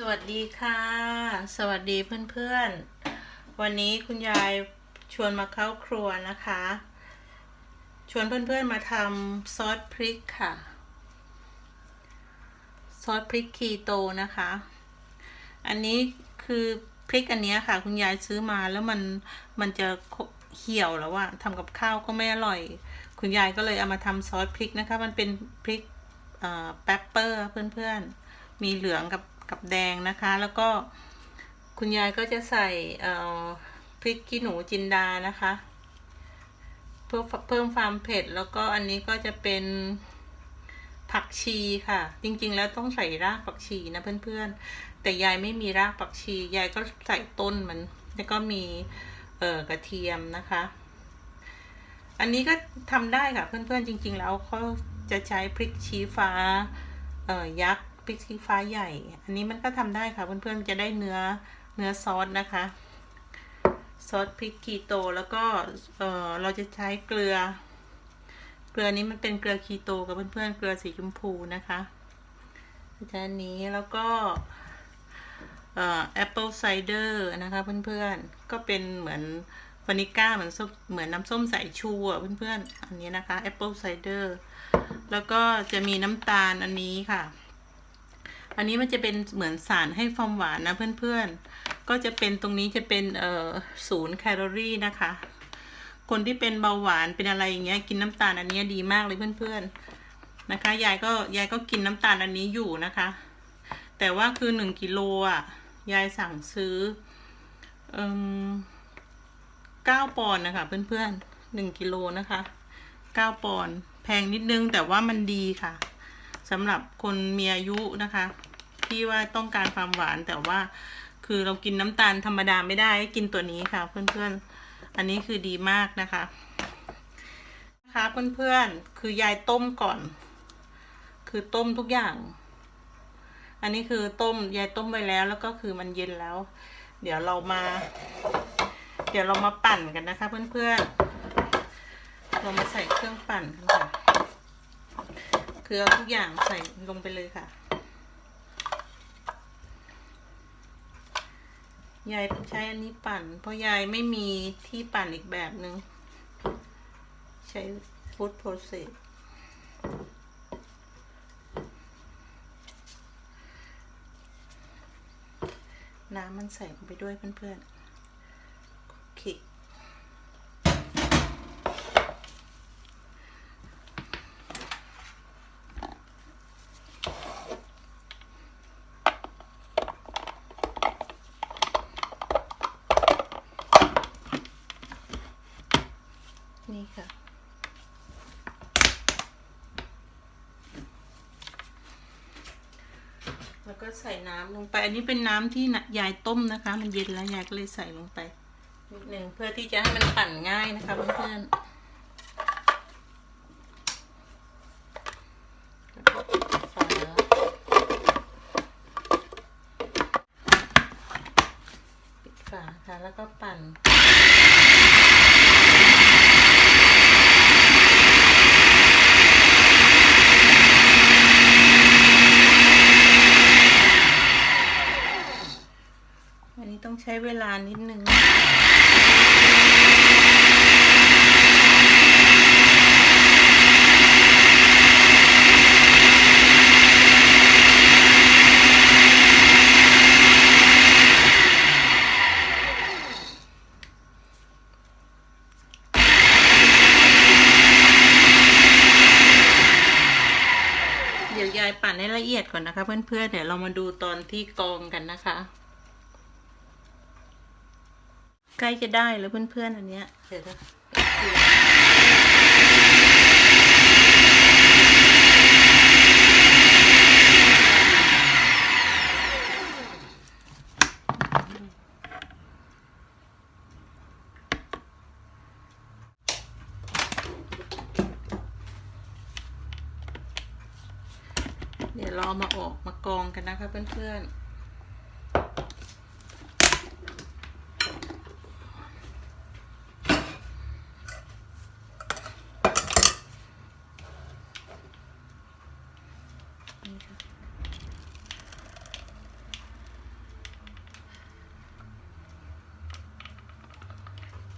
สวัสดีค่ะ สวัสดีเพื่อนๆ วันนี้คุณยายชวนมาเข้าครัวนะคะ ชวนเพื่อนๆมาทำซอสพริกค่ะ ซอสพริกคีโตนะคะ อันนี้คือพริกอันนี้ค่ะ คุณยายซื้อมาแล้วมันมันจะเหี่ยวแล้วอะทำกับข้าวก็ไม่อร่อย คุณยายก็เลยเอามาทำซอสพริกนะคะ มันเป็นพริกแปปเปอร์เพื่อนๆ มีเหลืองกับ กับแดงนะคะ แล้วก็คุณยายก็จะใส่พริกขี้หนูจินดานะคะ เพื่อเพิ่มความเผ็ด แล้วก็อันนี้ก็จะเป็นผักชีค่ะ จริงๆ แล้วต้องใส่รากผักชีนะเพื่อนๆ แต่ยายไม่มีรากผักชี ยายก็ใส่ต้นมันแล้วก็มีเอ่อกระเทียมนะคะ อันนี้ก็ทำได้ค่ะเพื่อนๆจริง ๆ แล้วเขาจะใช้พริกชี้ฟ้าเอ่อยักษ์ พริกชี้ฟ้าใหญ่ อันนี้มันก็ทำได้ค่ะเพื่อนๆจะได้เนื้อเนื้อซอสนะคะ ซอสพริกคีโตแล้วก็เออเราจะใช้เกลือ เกลือนี้มันเป็นเกลือคีโตกับเพื่อนๆเกลือสีชมพูนะคะจานนี้แล้วก็แอปเปิลไซเดอร์นะคะเพื่อนๆ ก็เป็นเหมือนวานิก้าเหมือนส้มเหมือนน้ำส้มสายชูอะเพื่อนๆ อันนี้นะคะแอปเปิลไซเดอร์แล้วก็จะมีน้ำตาลอันนี้ค่ะ อันนี้มันจะเป็นเหมือนสารให้ความหวานนะเพื่อนๆ ก็จะเป็นตรงนี้จะเป็นเอ่อศูนย์แคลอรี่นะคะ คนที่เป็นเบาหวานเป็นอะไรอย่างเงี้ยกินน้ำตาลอันนี้ดีมากเลยเพื่อนๆนะคะ ยายก็ยายก็กินน้ำตาลอันนี้อยู่นะคะ แต่ว่าคือหนึ่งกิโลอะยายสั่งซื้อเอ่มเก้าปอนด์นะคะ เพื่อนๆหนึ่งกิโลนะคะเก้าปอนด์แพงนิดนึงแต่ว่ามันดีค่ะ สำหรับคนมีอายุนะคะ ที่ว่าต้องการความหวานแต่ว่าคือเรากินน้ำตาลธรรมดาไม่ได้กินตัวนี้ค่ะ เพื่อนๆ อันนี้คือดีมากนะคะนะคะเพื่อนๆ คือยายต้มก่อน คือต้มทุกอย่าง อันนี้คือต้มยายต้มไปแล้วแล้วก็คือมันเย็นแล้ว เดี๋ยวเรามา เดี๋ยวเรามาปั่นกันนะคะ เพื่อนๆ เรามาใส่เครื่องปั่นกันค่ะ คือเอาทุกอย่างใส่ลงไปเลยค่ะ ยายใช้อันนี้ปั่น เพราะยายไม่มีที่ปั่นอีกแบบหนึง่งใช้ฟู้ดโปรเซสน้ำมันใส่ลงไปด้วยเพื่อนๆโอเคนี่ค่ะ แล้วก็ใส่น้ำลงไป อันนี้เป็นน้ำที่ยายต้มนะคะ มันเย็นแล้วยายก็เลยใส่ลงไปนิดหนึ่งเพื่อที่จะให้มันปั่นง่ายนะคะเพื่อนๆแล้วก็ปิดฝาปิดฝาค่ะ แล้วก็ปั่น อันนี้ต้องใช้ เวลานิดนึงเดี๋ยวยายปั่นให้ละเอียดก่อนนะคะเพื่อนๆ เดี๋ยวเรามาดูตอนที่กองกันนะคะ ใกล้จะได้แล้วเพื่อนๆอันเนี้ยเดี๋ยวนะเดี๋ยวเราเอมาออกมากองกันนะคะเพื่อนๆ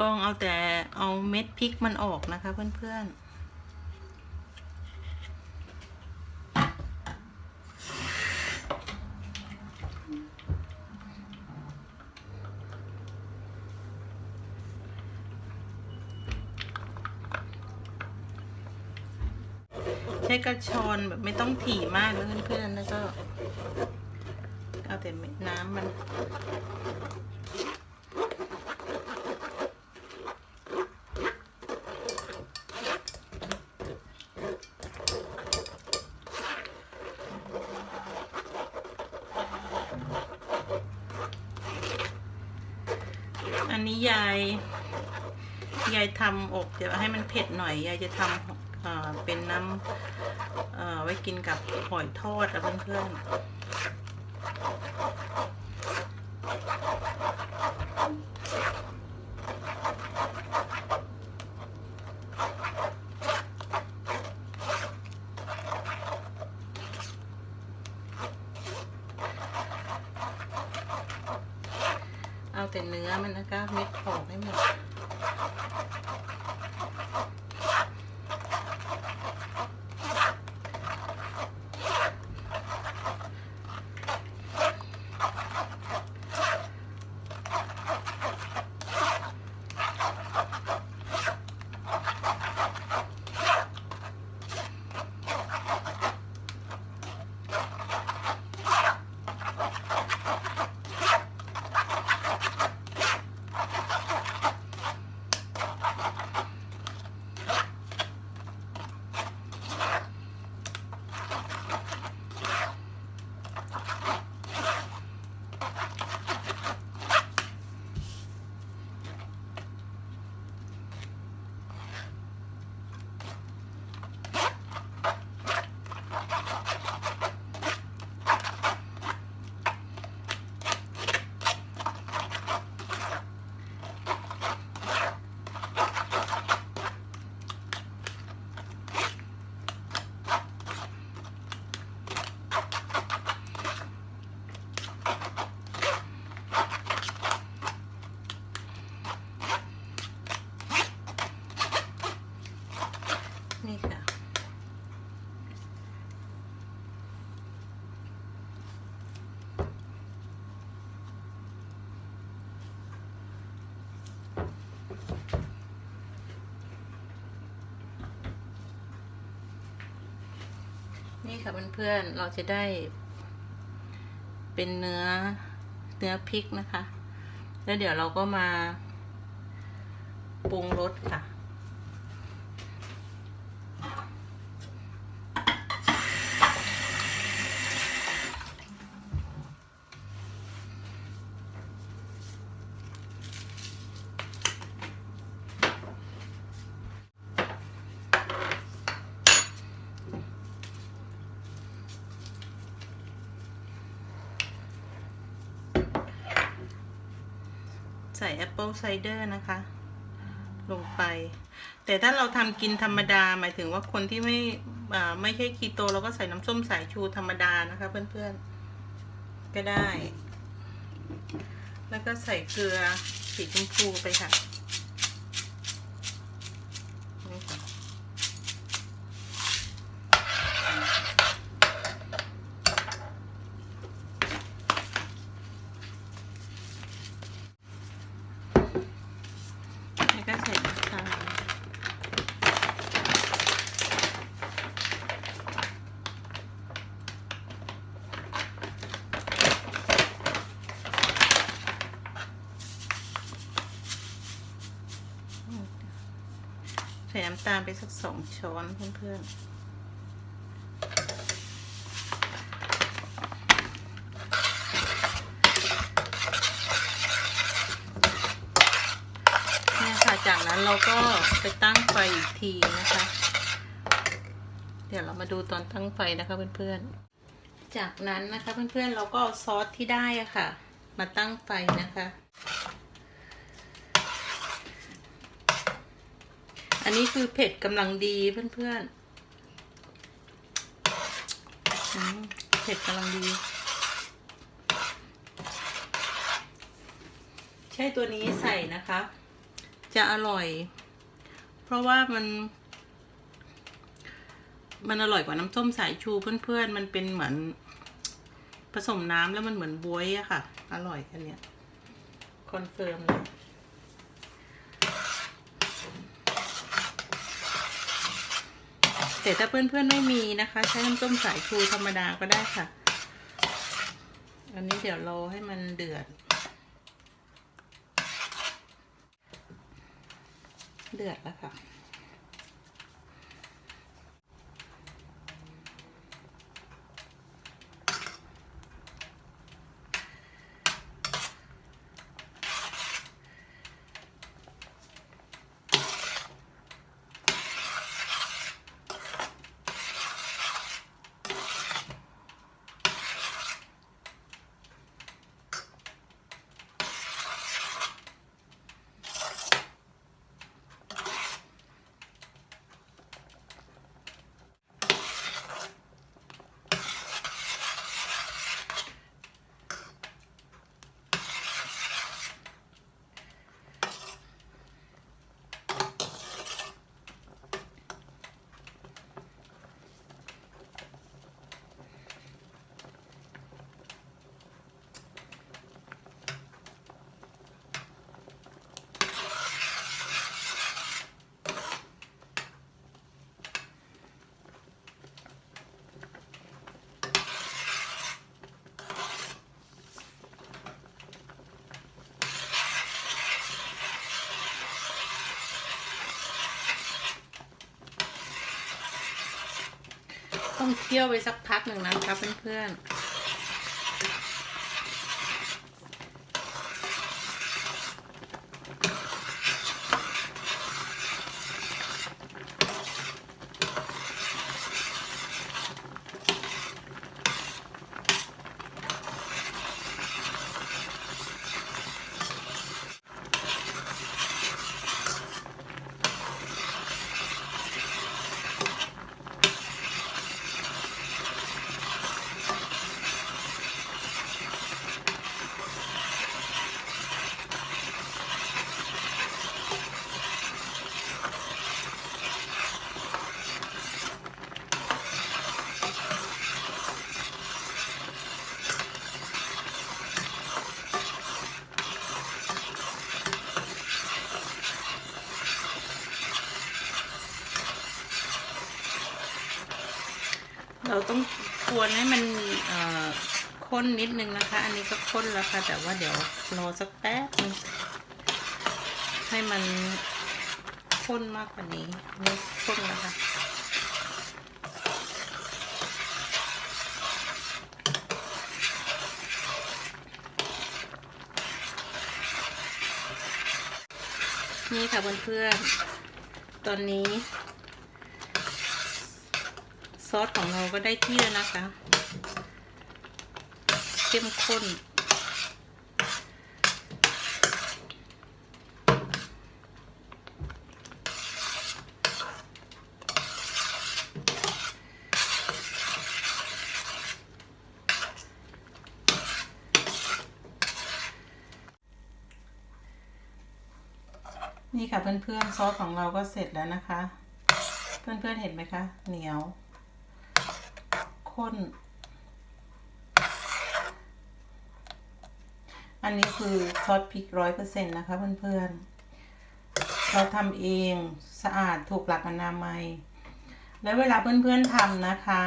กรองเอาแต่เอาเม็ดพริกมันออกนะคะเพื่อนๆใช้กระชอนแบบไม่ต้องถี่มากนะเพื่อนๆแล้วก็เอาแต่เม็ดน้ำมัน อั นี้ยาย ยายทำอบเดี๋ยวให้มันเผ็ดหน่อย ยายจะทำเป็นน้ำไว้กินกับหอยทอดอะเพื่อนๆ เอาแต่เนื้อมันนะคะเม็ดออกให้หมด นี่ค่ะ นี่ ค่ะเพื่อนๆ เราจะได้ เป็นเนื้อเนื้อพริกนะคะ แล้วเดี๋ยวเราก็มาปรุงรสค่ะ ส่แอปเปิลไซเดอร์นะคะ ลงไป แต่ถ้าเราทำกินธรรมดาหมายถึงว่าคนที่ไม่ไม่ใช่คีโตเราก็ใส่น้ำส้มสายชูธรรมดานะคะเพื่อนๆ ก็ได้ แล้วก็ใส่เกลือสีชมพูไปค่ะนี่ค่ะ แล้วก็ใส่น้ำตาลใส่ น้ำตาลไปสักสองช้อนเพื่อนๆเนี่ยค่ะจากนั้นเราก็ไปตั้งไฟอีกทีนะคะ เดี๋ยวเรามาดูตอนตั้งไฟนะคะเพื่อนๆ จากนั้นนะคะเพื่อนๆเราก็เอาซอสที่ได้ะค่ะ มาตั้งไฟนะคะ อันนี้คือเผ็ดกำลังดีเพื่อนๆ เผ็ดกำลังดี ใช่ตัวนี้ใส่นะคะ จะอร่อย เพราะว่ามัน มันอร่อยกว่าน้ำส้มสายชูเพื่อนๆ มันเป็นเหมือนผสมน้ำแล้วมันเหมือนบวยอะค่ะ อร่อยอันเนี้ยคอนเฟิร์มเลย แต่ถ้าเพื่อนๆไม่มีนะคะ ใช้น้ำส้มสายชูธรรมดาก็ได้ค่ะ อันนี้เดี๋ยวรอให้มันเดือด เดือดแล้วค่ะ เคี่ยวไปสักพักหนึ่งนะคะเพื่อนๆ เราต้องกวนให้มันข้นนิดนึงนะคะ อันนี้ก็ข้นแล้วค่ะ แต่ว่าเดี๋ยวรอสักแป๊บนึงให้มันข้นมากกว่านี้นี่ข้นแล้วค่ะนี่ค่ะเพื่อนๆตอนนี้ ซอสของเราก็ได้ที่แล้วนะคะ เข้มข้น นี่ค่ะเพื่อนๆ ซอสของเราก็เสร็จแล้วนะคะ เพื่อนๆเห็นไหมคะ เหนียว ข้น อันนี้คือซอสพริกร้อยเปอร์เซ็นต์นะคะเพื่อนๆ เราทำเองสะอาดถูกหลักอนามัย แล้วเวลาเพื่อนๆทำนะคะ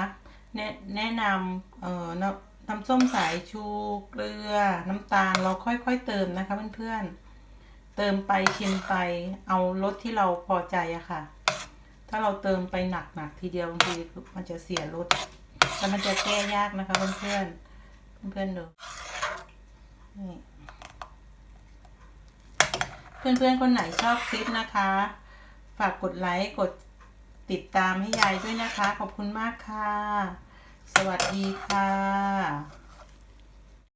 แนะแนะนำเอ่อน้ำน้ำส้มสายชูเกลือ น้ำตาลเราค่อยๆเติมนะคะเพื่อนๆ เติมไปชิมไปเอารสที่เราพอใจอะค่ะ ถ้าเราเติมไปหนักๆทีเดียวบางทีมันจะเสียรส แต่มันจะแก้ยากนะคะเพื่อนๆเพื่อนๆดูนี่เพื่อนๆคนไหนชอบคลิปนะคะ ฝากกดไลค์กดติดตามให้ยายด้วยนะคะ ขอบคุณมากค่ะ สวัสดีค่ะ